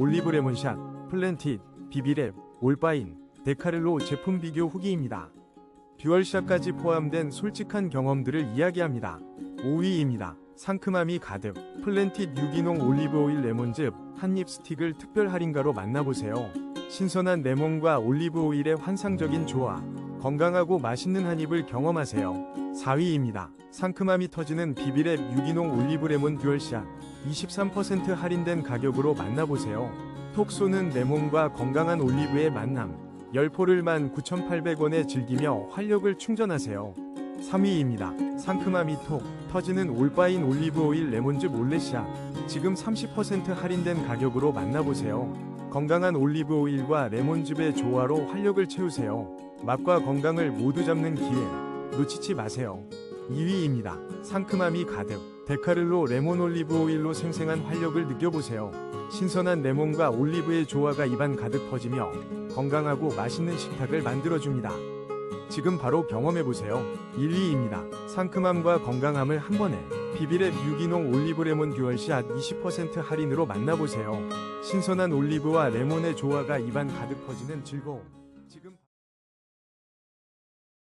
올리브 레몬샷, 플랜tit, 비비랩, 올바인, 데카를로 제품 비교 후기입니다. 듀얼샷까지 포함된 솔직한 경험들을 이야기합니다. 5위입니다. 상큼함이 가득 플랜tit 유기농 올리브오일 레몬즙 한입 스틱을 특별 할인가로 만나보세요. 신선한 레몬과 올리브오일의 환상적인 조화 건강하고 맛있는 한입을 경험하세요. 4위입니다. 상큼함이 터지는 비비랩 유기농 올리브 레몬 듀얼샷 23% 할인된 가격으로 만나보세요. 톡 쏘는 레몬과 건강한 올리브의 만남 10포를 19,800원에 즐기며 활력을 충전하세요. 3위입니다. 상큼함이 톡 터지는 올바인 올리브 오일 레몬즙 올레샷 지금 30% 할인된 가격으로 만나보세요. 건강한 올리브 오일과 레몬즙의 조화로 활력을 채우세요. 맛과 건강을 모두 잡는 기회 놓치지 마세요. 2위입니다. 상큼함이 가득 데카를로 레몬 올리브 오일로 생생한 활력을 느껴보세요. 신선한 레몬과 올리브의 조화가 입안 가득 퍼지며 건강하고 맛있는 식탁을 만들어줍니다. 지금 바로 경험해보세요. 1위입니다. 상큼함과 건강함을 한 번에 비비랩 유기농 올리브 레몬 듀얼샷 20% 할인으로 만나보세요. 신선한 올리브와 레몬의 조화가 입안 가득 퍼지는 즐거움. 지금